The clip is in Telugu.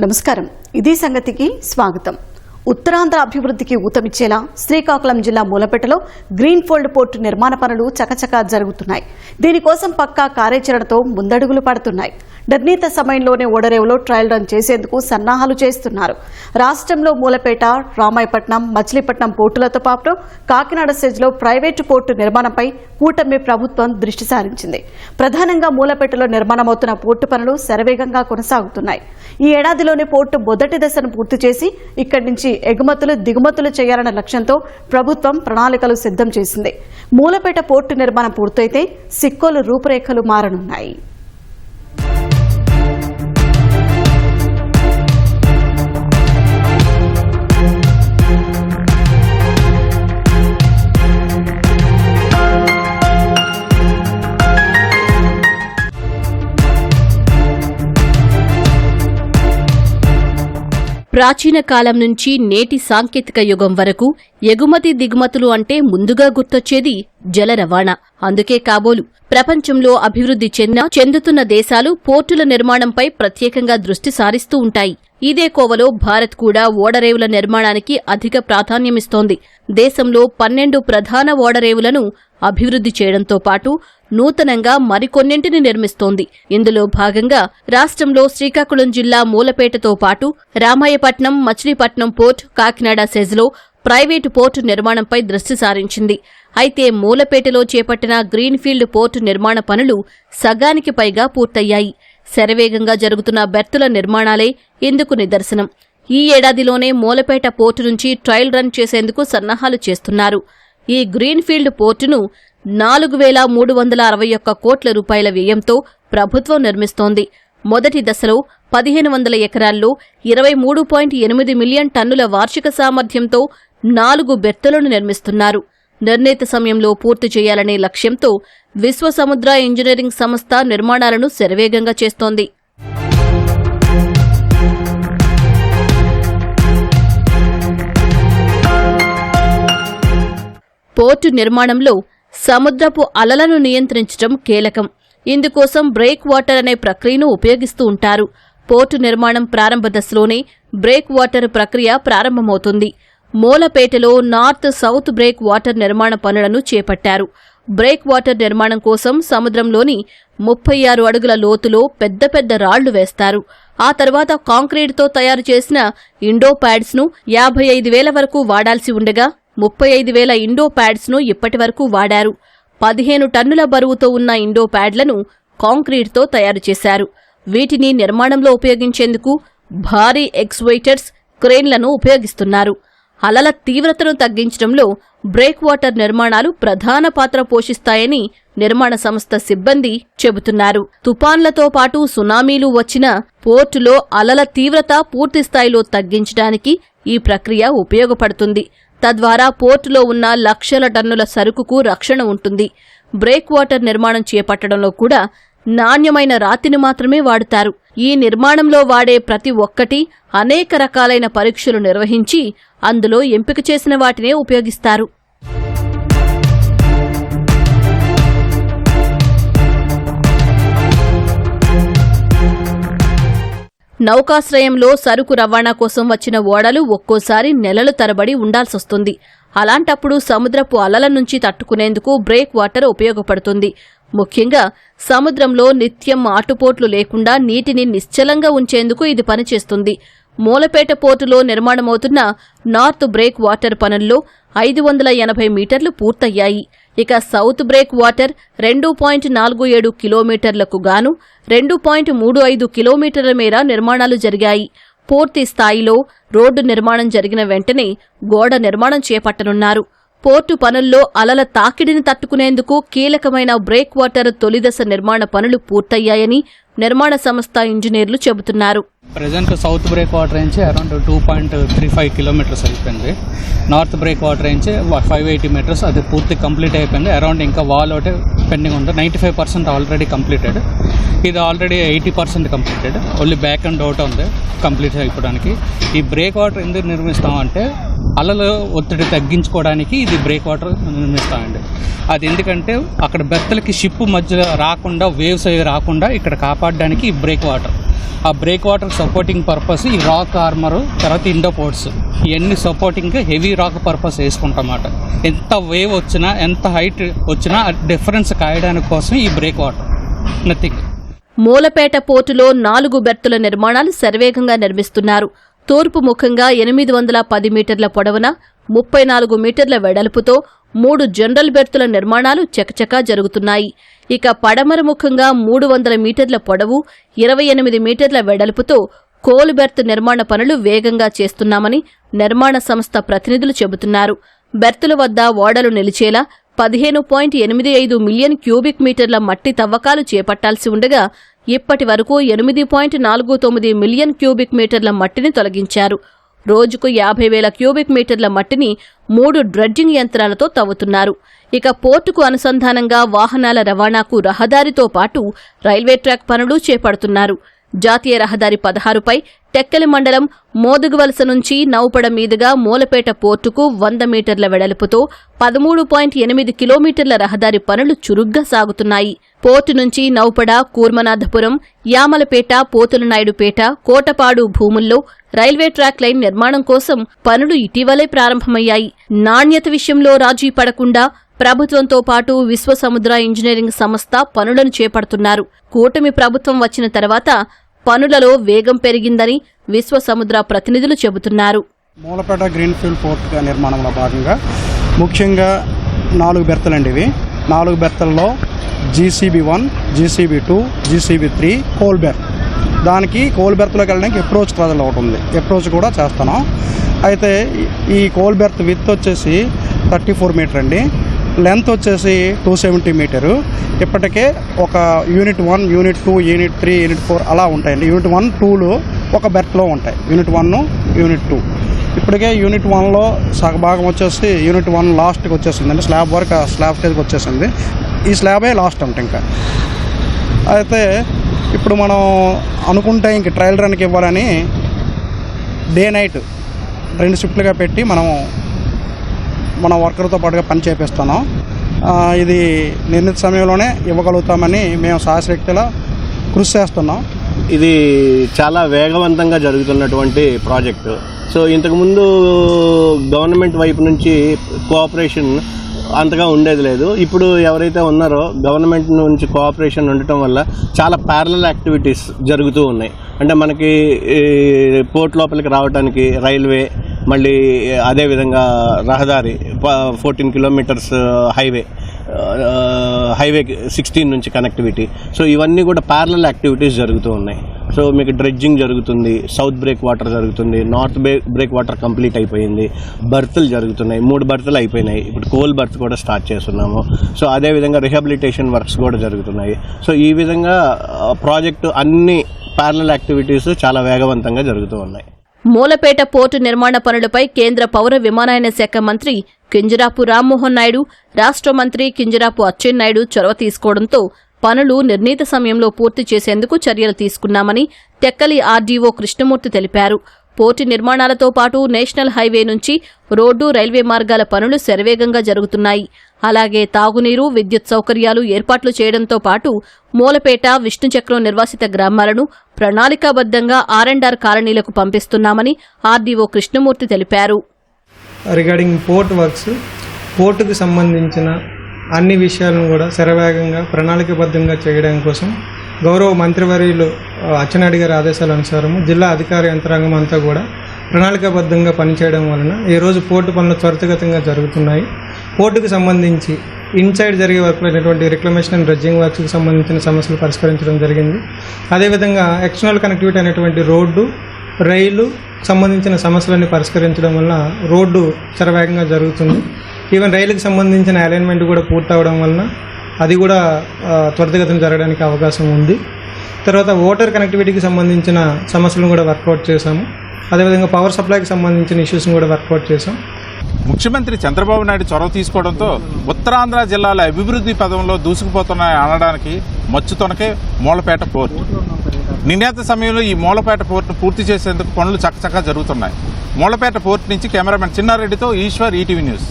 నమస్కారం. ఇది సంగతికి స్వాగతం. ఉత్తరాంధ్ర అభివృద్ధికి ఊతమిచ్చేలా శ్రీకాకుళం జిల్లా మూలపేటలో గ్రీన్ ఫోల్డ్ పోర్టు నిర్మాణ పనులు చకచకా జరుగుతున్నాయి. దీనికోసం పక్కా కార్యాచరణతో ముందడుగులు పడుతున్నాయి. నిర్ణీత సమయంలోనే ఓడరేవులో ట్రయల్ రన్ చేసేందుకు సన్నాహాలు చేస్తున్నారు. రాష్ట్రంలో మూలపేట రామాయపట్నం మచిలీపట్నం పోర్టులతో పాటు కాకినాడ సెజ్లో ప్రైవేటు పోర్టు నిర్మాణంపై కూటమి ప్రభుత్వం దృష్టి సారించింది. ప్రధానంగా మూలపేటలో నిర్మాణమవుతున్న పోర్టు పనులు శరవేగంగా కొనసాగుతున్నాయి. ఈ ఏడాదిలోనే పోర్టు మొదటి దశను పూర్తి చేసి ఇక్కడి నుంచి ఎగుమతులు దిగుమతులు చేయాలన్న లక్ష్యంతో ప్రభుత్వం ప్రణాళికలు సిద్ధం చేసింది. మూలపేట పోర్టు నిర్మాణం పూర్తయితే సిక్కోలు రూపురేఖలు మారనున్నాయి. ప్రాచీన కాలం నుంచి నేటి సాంకేతిక యుగం వరకు ఎగుమతి దిగుమతులు అంటే ముందుగా గుర్తొచ్చేది జల రవాణా. అందుకే కాబోలు ప్రపంచంలో అభివృద్ధి చెందిన చెందుతున్న దేశాలు పోర్టుల నిర్మాణంపై ప్రత్యేకంగా దృష్టి సారిస్తూ ఉంటాయి. ఇదే కోవలో భారత్ కూడా ఓడరేవుల నిర్మాణానికి అధిక ప్రాధాన్యమిస్తోంది. దేశంలో పన్నెండు ప్రధాన ఓడరేవులను అభివృద్ధి చేయడంతో పాటు నూతనంగా మరికొన్నింటిని నిర్మిస్తోంది. ఇందులో భాగంగా రాష్ట్రంలో శ్రీకాకుళం జిల్లా మూలపేటతో పాటు రామాయపట్నం మచిలీపట్నం పోర్ట్ కాకినాడ సెజ్లో ప్రైవేటు పోర్టు నిర్మాణంపై దృష్టి సారించింది. అయితే మూలపేటలో చేపట్టిన గ్రీన్ఫీల్డ్ పోర్టు నిర్మాణ పనులు సగానికి పైగా పూర్తయ్యాయి. శరవేగంగా జరుగుతున్న బెర్తుల నిర్మాణాలే ఇందుకు నిదర్శనం. ఈ ఏడాదిలోనే మూలపేట పోర్టు నుంచి ట్రయల్ రన్ చేసేందుకు సన్నాహాలు చేస్తున్నారు. ఈ గ్రీన్ఫీల్డ్ పోర్టును నాలుగు వేల మూడు వందల అరవై ఒక్క కోట్ల రూపాయల వ్యయంతో ప్రభుత్వం నిర్మిస్తోంది. మొదటి దశలో పదిహేను వందల ఎకరాల్లో ఇరవై మూడు పాయింట్ ఎనిమిది మిలియన్ టన్నుల వార్షిక సామర్థ్యంతో నాలుగు బెర్తులను నిర్మిస్తున్నారు. నిర్ణీత సమయంలో పూర్తి చేయాలనే లక్ష్యంతో విశ్వసముద్ర ఇంజనీరింగ్ సంస్థ నిర్మాణాలను శరవేగంగా చేస్తోంది. పోర్టు నిర్మాణంలో సముద్రపు అలలను నియంత్రించడం కీలకం. ఇందుకోసం బ్రేక్ వాటర్ అనే ప్రక్రియను ఉపయోగిస్తూ ఉంటారు. పోర్టు నిర్మాణం ప్రారంభ దశలోనే బ్రేక్ వాటర్ ప్రక్రియ ప్రారంభమవుతుంది. మూలపేటలో నార్త్ సౌత్ బ్రేక్ వాటర్ నిర్మాణ పనులను చేపట్టారు. బ్రేక్ వాటర్ నిర్మాణం కోసం సముద్రంలోని ముప్పై ఆరు అడుగుల లోతులో పెద్ద పెద్ద రాళ్ళు వేస్తారు. ఆ తర్వాత కాంక్రీట్తో తయారు చేసిన ఇండో ప్యాడ్స్ను యాభై ఐదు వేల వరకు వాడాల్సి ఉండగా ముప్పై ఐదు వేల ఇండో ప్యాడ్స్ను ఇప్పటి వరకు వాడారు. పదిహేను టన్నుల బరువుతో ఉన్న ఇండో ప్యాడ్లను కాంక్రీట్తో తయారు చేశారు. వీటిని నిర్మాణంలో ఉపయోగించేందుకు భారీ ఎక్స్వైటర్స్ క్రేన్లను ఉపయోగిస్తున్నారు. అలల తీవ్రతను తగ్గించడంలో బ్రేక్ వాటర్ నిర్మాణాలు ప్రధాన పాత్ర పోషిస్తాయని నిర్మాణ సంస్థ సిబ్బంది చెబుతున్నారు. తుపాన్లతో పాటు సునామీలు వచ్చిన పోర్టులో అలల తీవ్రత పూర్తిస్థాయిలో తగ్గించడానికి ఈ ప్రక్రియ ఉపయోగపడుతుంది. తద్వారా పోర్టులో ఉన్న లక్షల టన్నుల సరుకుకు రక్షణ ఉంటుంది. బ్రేక్ వాటర్ నిర్మాణం చేపట్టడంలో కూడా నాణ్యమైన రాతిని మాత్రమే వాడుతారు. ఈ నిర్మాణంలో వాడే ప్రతి ఒక్కటి అనేక రకాలైన పరీక్షలు నిర్వహించి అందులో ఎంపిక చేసిన వాటినే ఉపయోగిస్తారు. నౌకాశ్రయంలో సరుకు రవాణా కోసం వచ్చిన ఓడలు ఒక్కోసారి నెలలు తరబడి ఉండాల్సొస్తుంది. అలాంటప్పుడు సముద్రపు అలల నుంచి తట్టుకునేందుకు బ్రేక్ వాటర్ ఉపయోగపడుతుంది. ముఖ్యంగా సముద్రంలో నిత్యం ఆటుపోట్లు లేకుండా నీటిని నిశ్చలంగా ఉంచేందుకు ఇది పనిచేస్తుంది. మూలపేట పోర్టులో నిర్మాణమవుతున్న నార్త్ బ్రేక్ వాటర్ పనుల్లో ఐదు వందల ఎనభై మీటర్లు పూర్తయ్యాయి. ఇక సౌత్ బ్రేక్ వాటర్ రెండు పాయింట్ నాలుగు ఏడు కిలోమీటర్లకు గాను రెండు పాయింట్ మూడు ఐదు కిలోమీటర్ల మేర నిర్మాణాలు జరిగాయి. పూర్తి స్థాయిలో రోడ్డు నిర్మాణం జరిగిన వెంటనే గోడ నిర్మాణం చేపట్టనున్నారు. పోర్టు పనుల్లో అలల తాకిడిని తట్టుకునేందుకు కీలకమైన బ్రేక్ వాటర్ తొలిదశ నిర్మాణ పనులు పూర్తయ్యాయని నిర్మాణ సంస్థ ఇంజనీర్లు చెబుతున్నారు. ప్రజెంట్ సౌత్ బ్రేక్ వాటర్ నుంచి around two point three five kilometres అయిపోయింది. నార్త్ బ్రేక్ వాటర్ నుంచి ఫైవ్ ఎయిటీ మీటర్స్ అది పూర్తి కంప్లీట్ అయిపోయింది. అరౌండ్ ఇంకా వాల్ ఒకటి పెండింగ్ ఉంది. Ninety five percent already completed ఇది already eighty percent completed only back and out ఉంది కంప్లీట్ అయిపోవడానికి. ఈ బ్రేక్ వాటర్ ఎందుకు నిర్మిస్తామంటే అలలు ఒత్తిడి తగ్గించుకోవడానికి ఇది బ్రేక్ వాటర్ నిర్మిస్తామండి. అది ఎందుకంటే అక్కడ బెత్తలకి షిప్ మధ్య రాకుండా వేవ్స్ అవి రాకుండా ఇక్కడ కాపాడడానికి ఈ బ్రేక్ వాటర్. ఆ బ్రేక్ వాటర్ సపోర్టింగ్ పర్పస్ ఈ రాక్ ఆర్మర్ తర్వాత ఇండోపోర్ట్స్ ఇవన్నీ సపోర్టింగ్ హెవీ రాక్ పర్పస్ వేసుకుంటామాట ఎంత వేవ్ వచ్చినా ఎంత హైట్ వచ్చినా డిఫరెన్స్ కాయడానికి కోసం ఈ బ్రేక్ వాటర్. నథింగ్ మూలపేట పోర్టులో నాలుగు బెర్తుల నిర్మాణాలు శరవేగంగా నిర్మిస్తున్నారు. తూర్పు ముఖంగా ఎనిమిది వందల పది మీటర్ల పొడవున ముప్పై నాలుగు మీటర్ల వెడల్పుతో మూడు జనరల్ బెర్తుల నిర్మాణాలు చకచకా జరుగుతున్నాయి. ఇక పడమర ముఖంగా మూడు వందల మీటర్ల పొడవు ఇరవై ఎనిమిది మీటర్ల వెడల్పుతో కోల్ బెర్త్ నిర్మాణ పనులు వేగంగా చేస్తున్నామని నిర్మాణ సంస్థ ప్రతినిధులు చెబుతున్నారు. బెర్తుల వద్ద ఓడలు నిలిచేలా పదిహేను పాయింట్ ఎనిమిది ఐదు మిలియన్ క్యూబిక్ మీటర్ల మట్టి తవ్వకాలు చేపట్టాల్సి ఉండగా ఇప్పటి వరకు ఎనిమిది పాయింట్ నాలుగు తొమ్మిది మిలియన్ క్యూబిక్ మీటర్ల మట్టిని తొలగించారు. రోజుకు యాభై వేల క్యూబిక్ మీటర్ల మట్టిని మూడు డ్రెడ్జింగ్ యంత్రాలతో తవ్వుతున్నారు. ఇక పోర్టుకు అనుసంధానంగా వాహనాల రవాణాకు రహదారితో పాటు రైల్వే ట్రాక్ పనులు చేపడుతున్నారు. జాతీయ రహదారి పదహారుపై టెక్కలి మండలం మోదుగువలస నుంచి నౌపడ మీదుగా మూలపేట పోర్టుకు వంద మీటర్ల వెడల్పుతో పదమూడు పాయింట్ ఎనిమిది కిలోమీటర్ల రహదారి పనులు చురుగ్గా సాగుతున్నాయి. పోర్టు నుంచి నౌపడ కూర్మనాథపురం యామలపేట పోతులనాయుడుపేట కోటపాడు భూముల్లో రైల్వే ట్రాక్ లైన్ నిర్మాణం కోసం పనులు ఇటీవలే ప్రారంభమయ్యాయి. నాణ్యత విషయంలో రాజీ పడకుండా ప్రభుత్వంతో పాటు విశ్వసముద్ర ఇంజనీరింగ్ సంస్థ పనులను చేపడుతున్నారు. కూటమి ప్రభుత్వం వచ్చిన తర్వాత పనులలో వేగం పెరిగిందని విశ్వసముద్ర ప్రతినిధులు చెబుతున్నారు. మూలపేట గ్రీన్ఫీల్డ్ పోర్ట్ నిర్మాణంలో భాగంగా ముఖ్యంగా నాలుగు బెర్తలండి ఇవి. నాలుగు బెర్తల్లో GCB one GCB two GCB three coal berth దానికి కోల్ బెర్త్లోకి వెళ్ళడానికి అప్రోచ్ ట్రాజల్ ఒకటి ఉంది. అప్రోచ్ కూడా చేస్తున్నాం. అయితే ఈ- ఈ కోల్ బెర్త్ విత్ వచ్చేసి థర్టీ ఫోర్ మీటర్ అండి. లెంత్ వచ్చేసి టూ సెవెంటీ మీటరు. ఇప్పటికే ఒక unit one unit two unit three unit four అలా ఉంటాయండి. యూనిట్ వన్ టూలు ఒక బెర్త్లో ఉంటాయి. Unit one unit two. ఇప్పటికే యూనిట్ వన్లో సగభాగం వచ్చేసి యూనిట్ వన్ లాస్ట్కి వచ్చేసిందండి స్లాబ్ వరకు ఆ స్లాబ్ స్టేజ్కి వచ్చేసింది. ఈ స్లాబే లాస్ట్ అంట ఇంకా. అయితే ఇప్పుడు మనం అనుకుంటే ఇంక ట్రయల్ రన్కి ఇవ్వాలని డే నైట్ రెండు షిఫ్ట్లుగా పెట్టి మనం మన వర్కర్తో పాటుగా పని చేపిస్తున్నాం. ఇది నిర్ణీత సమయంలోనే ఇవ్వగలుగుతామని మేము శాశ్వక్తిలా కృషి చేస్తున్నాం. ఇది చాలా వేగవంతంగా జరుగుతున్నటువంటి ప్రాజెక్టు. సో ఇంతకుముందు గవర్నమెంట్ వైపు నుంచి కోఆపరేషన్ అంతగా ఉండేది లేదు. ఇప్పుడు ఎవరైతే ఉన్నారో గవర్నమెంట్ నుంచి కోఆపరేషన్ ఉండటం వల్ల చాలా ప్యారలల్ యాక్టివిటీస్ జరుగుతూ ఉన్నాయి. అంటే మనకి పోర్ట్ లోపలికి రావడానికి రైల్వే మళ్ళీ అదేవిధంగా రహదారి fourteen kilometres highway highway sixteen నుంచి కనెక్టివిటీ సో ఇవన్నీ కూడా ప్యారల యాక్టివిటీస్ జరుగుతూ ఉన్నాయి. సో మీకు డ్రెడ్జింగ్ జరుగుతుంది సౌత్ బ్రేక్ వాటర్ జరుగుతుంది north break break water complete అయిపోయింది బర్త్లు జరుగుతున్నాయి మూడు బర్త్లు అయిపోయినాయి. ఇప్పుడు కోల్ బర్త్ కూడా స్టార్ట్ చేస్తున్నాము. సో అదేవిధంగా రిహాబిలిటేషన్ వర్క్స్ కూడా జరుగుతున్నాయి. సో ఈ విధంగా uh, ప్రాజెక్టు అన్ని ప్యారల యాక్టివిటీస్ చాలా వేగవంతంగా జరుగుతూ ఉన్నాయి. మూలపేట పోర్టు నిర్మాణ పనులపై కేంద్ర పౌర విమానయాన శాఖ మంత్రి కింజరాపు రామ్మోహన్ నాయుడు రాష్ట్ర మంత్రి కింజరాపు అచ్చెన్నాయుడు చొరవ తీసుకోవడంతో పనులు నిర్ణీత సమయంలో పూర్తి చేసేందుకు చర్యలు తీసుకున్నామని తెక్కలి ఆర్డీఓ కృష్ణమూర్తి తెలిపారు. పోర్టు నిర్మాణాలతో పాటు నేషనల్ హైవే నుంచి రోడ్డు రైల్వే మార్గాల పనులు శరవేగంగా జరుగుతున్నాయి. అలాగే తాగునీరు విద్యుత్ సౌకర్యాలు ఏర్పాట్లు చేయడంతో పాటు మూలపేట విష్ణుచక్రం నిర్వాసిత గ్రామాలను ప్రణాళికాబద్ధంగా ఆర్ఎండ్ఆర్ కాలనీలకు పంపిస్తున్నామని ఆర్డీఓ కృష్ణమూర్తి తెలిపారు. రిగార్డింగ్ పోర్ట్ వర్క్స్ పోర్టుకు సంబంధించిన అన్ని విషయాలను కూడా శరవేగంగా ప్రణాళికబద్ధంగా చేయడం కోసం గౌరవ మంత్రివర్యులు అచ్చెన్నాయుడు గారి ఆదేశాల అనుసారము జిల్లా అధికార యంత్రాంగం అంతా కూడా ప్రణాళికాబద్ధంగా పనిచేయడం వలన ఈరోజు పోర్టు పనులు త్వరితగతంగా జరుగుతున్నాయి. పోర్టుకు సంబంధించి ఇన్సైడ్ జరిగే వర్క్లో అయినటువంటి రిక్లమేషన్ అండ్ డ్రెడ్జింగ్ వర్క్స్కి సంబంధించిన సమస్యలు పరిష్కరించడం జరిగింది. అదేవిధంగా ఎక్స్టర్నల్ కనెక్టివిటీ అనేటువంటి రోడ్డు రైలు సంబంధించిన సమస్యలన్నీ పరిష్కరించడం వల్ల రోడ్డు చరవేగంగా జరుగుతుంది. ఈవెన్ రైలుకి సంబంధించిన అలైన్మెంట్ కూడా పూర్తి అవడం వలన అది కూడా త్వరితగతిన జరగడానికి అవకాశం ఉంది. తర్వాత ఓటర్ కనెక్టివిటీకి సంబంధించిన సమస్యలను కూడా వర్కౌట్ చేశాము. అదేవిధంగా పవర్ సప్లైకి సంబంధించిన ఇష్యూస్ని కూడా వర్కౌట్ చేశాం. ముఖ్యమంత్రి చంద్రబాబు నాయుడు చొరవ తీసుకోవడంతో ఉత్తరాంధ్ర జిల్లాల అభివృద్ధి పదంలో దూసుకుపోతున్నాయి అనడానికి మచ్చుతొనకే మూలపేట పోర్టు. నిర్ణీత సమయంలో ఈ మూలపేట పోర్టును పూర్తి చేసేందుకు పనులు చక్కచక్క జరుగుతున్నాయి. మూలపేట పోర్టు నుంచి కెమెరామెన్ చిన్నారెడ్డితో ఈశ్వర్ ఈటీవీ న్యూస్.